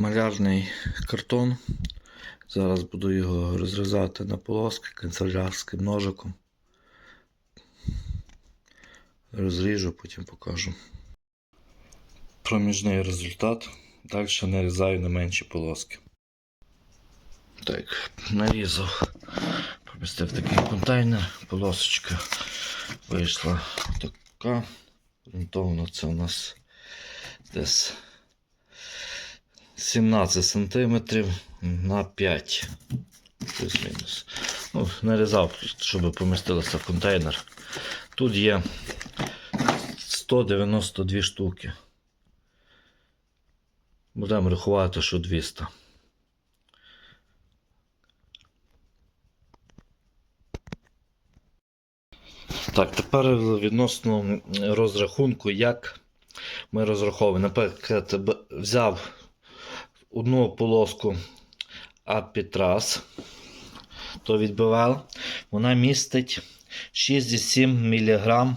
малярний картон. Зараз буду його розрізати на полоски канцелярським ножиком. Розріжу, потім покажу. Проміжний результат. Далі нарізаю на менші полоски. Так, нарізав. Помістив такий контейнер. Полосочка вийшла така. Орієнтовно це у нас десь 17 сантиметрів на 5. Плюс-мінус. Ну, нарізав, щоб помістилося в контейнер. Тут є 192 штуки. Будемо рахувати, що 200. Так, тепер відносно розрахунку, як ми розраховуємо. Наприклад, взяв одну полоску апітрас, то відбивав, вона містить 6,7 мг.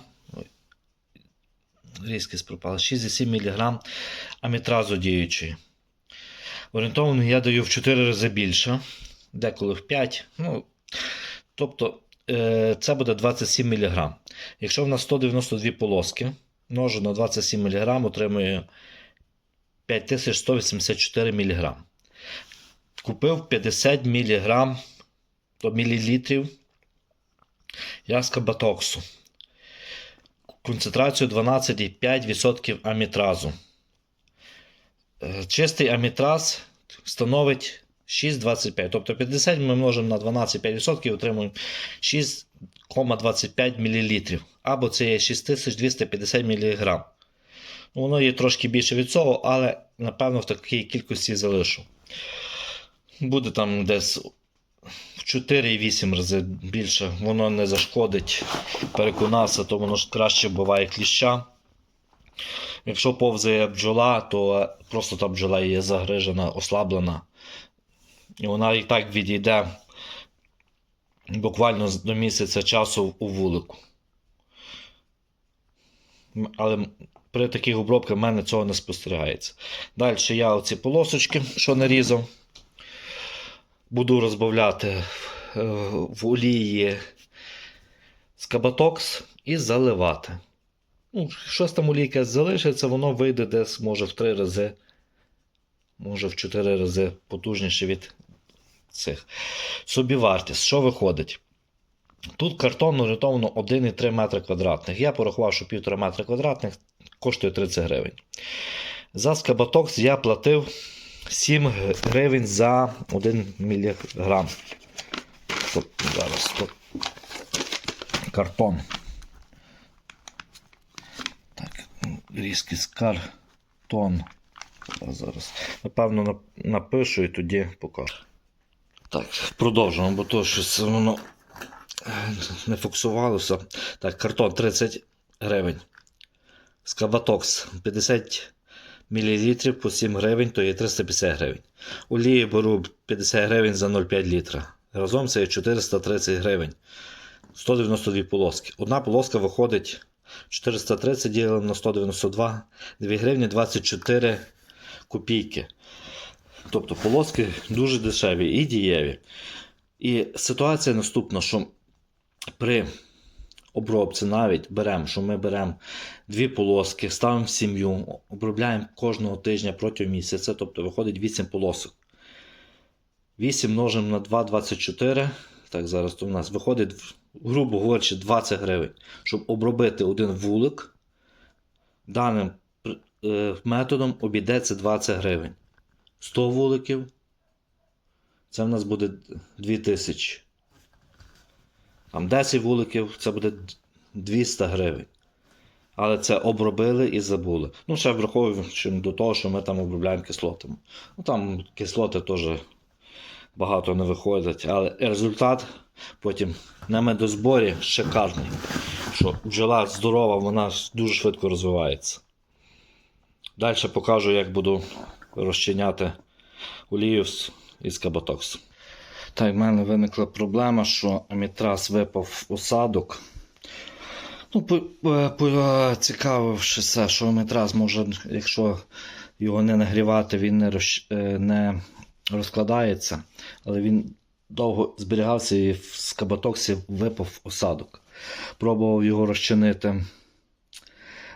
Різкість пропала. 6,7 мг амітразу діючої. Орієнтовно я даю в 4 рази більше, деколи в 5. Ну, тобто е, це буде 27 мг. Якщо в нас 192 полоски, множу на 27 мг, отримує 5184 мг. Купив 50 мг то мілілітрів яскабатоксу. Концентрацію 12,5% амітразу. Е, Чистий амітраз становить 6,25. Тобто 50 ми множимо на 12,5% і отримуємо 6,25 мл. Або це є 6250 мг. Воно є трошки більше від цього, але напевно в такій кількості залишу. Буде там десь в 4,8 рази більше. Воно не зашкодить. Переконався, то воно ж краще буває кліща. Якщо повзає бджола, то просто та бджола є загрижена, ослаблена. І вона і так відійде буквально до місяця часу у вулику. Але при таких обробках в мене цього не спостерігається. Далі я оці полосочки, що нарізав, буду розбавляти е, в олії скабатокс і заливати. Ну, щось там олійка залишиться, воно вийде десь, може, в 3 рази, може в 4 рази потужніше від цих. Собівартість, що виходить? Тут картон орієнтовно 1,3 метри квадратних. Я порахував, що 1,5 метра квадратних коштує 30 гривень. За скабатокс я платив 7 гривень за 1 міліграм. Тобто зараз тут картон. Так, різкість картон. Зараз. Напевно, напишу і тоді покажу. Так, продовжуємо, бо то щось воно не фокусувалося. Так, картон 30 гривень. Скабатокс 50 мл по 7 гривень, то є 350 гривень. Олії беру 50 гривень за 0,5 літра. Разом це є 430 гривень. 192 полоски. Одна полоска виходить 430 ділимо на 192, 2 гривні 24 копійки. Тобто полоски дуже дешеві і дієві. І ситуація наступна, що при обробці навіть беремо, що ми беремо дві полоски, ставимо в сім'ю, обробляємо кожного тижня протягом місяця, тобто виходить 8 полосок. 8 множимо на 2, 24. Так, зараз то у нас виходить, грубо говорячи, 20 гривень. Щоб обробити один вулик, даним е, методом обійдеться 20 гривень. 100 вуликів. Це в нас буде 2000. Там 10 вуликів, це буде 200 гривень. Але це обробили і забули. Ну, ще враховуючи до того, що ми там обробляємо кислотами. Ну, там кислоти теж багато не виходять, але результат потім на медозборі шикарний. Що бджола здорова, вона дуже швидко розвивається. Далі покажу, як буду розчиняти олію із кабатоксу. Так, в мене виникла проблема, що амітраз випав осадок. Ну, по- е, що амітраз може, якщо його не нагрівати, він не, розч... е, не розкладається, але він довго зберігався і в скабатоксі випав осадок. Пробував його розчинити.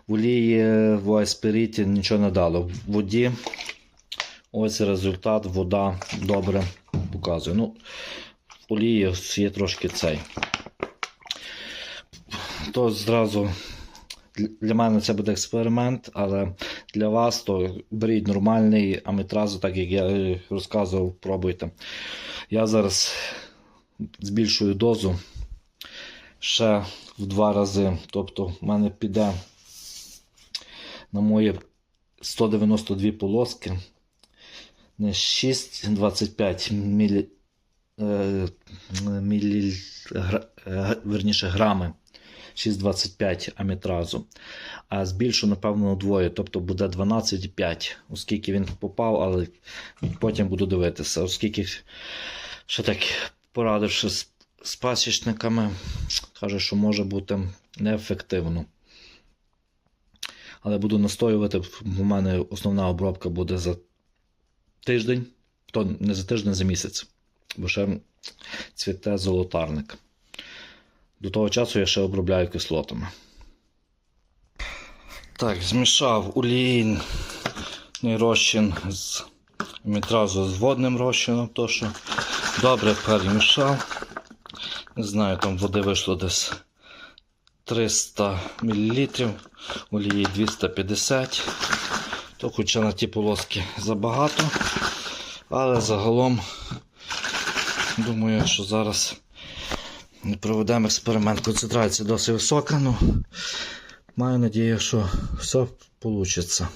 В олії в аспіріті нічого не дало. В воді ось результат, вода добре показує. Ну, олії є трошки цей. То зразу для мене це буде експеримент, але для вас то беріть нормальний амітразу, так як я розказував, пробуйте. Я зараз збільшую дозу ще в два рази. Тобто, в мене піде на мої 192 полоски 6,25 мілі, е, мілі, е, верніше, грами. 6,25 амітразу. А збільшу, напевно, удвоє, тобто буде 12,5, оскільки він попав, але потім буду дивитися, оскільки ще так порадивши з, з пасічниками, каже, що може бути неефективно. Але буду настоювати, у мене основна обробка буде за тиждень, то не за тиждень, а за місяць, бо ще цвіте золотарник. До того часу я ще обробляю кислотами. Так, змішав олійний розчин з мітразу з водним розчином, то що добре перемішав. Не знаю, там води вийшло десь 300 мл, олії 250 то хоча на ті полоски забагато, але загалом думаю, що зараз проведемо експеримент. Концентрація досить висока, ну маю надію, що все вийде.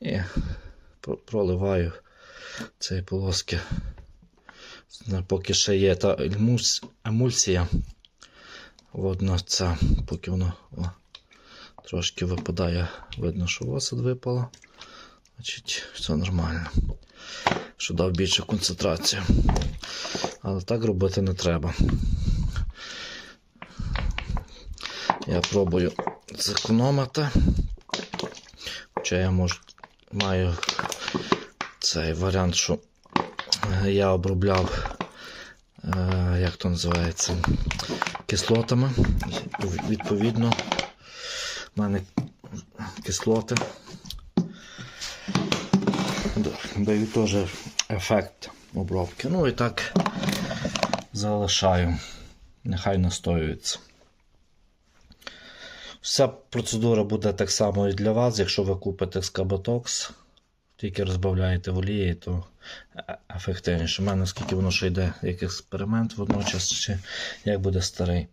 І проливаю цієї полоски. Поки ще є та емульсія. Водно ця, поки воно трошки випадає, видно, що осад випало. Значить, все нормально. Що дав більше концентрацію. Але так робити не треба. Я пробую зекономити. Хоча я можу, маю цей варіант, що я обробляв, е, як то називається, кислотами. Відповідно, в мене кислоти Даю теж ефект обробки. Ну і так залишаю. Нехай настоюється. Вся процедура буде так само і для вас. Якщо ви купите скаботокс, тільки розбавляєте в олії, то ефективніше. У мене, оскільки воно ще йде як експеримент водночас, чи як буде старий.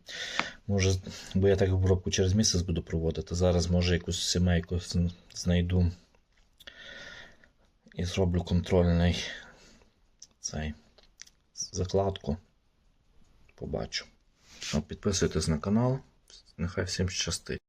Може, бо я так обробку через місяць буду проводити. Зараз може якусь сімейку знайду і зроблю контрольний цей закладку. Побачу. Ну, Підписуйтесь на канал. Нехай всім щастить.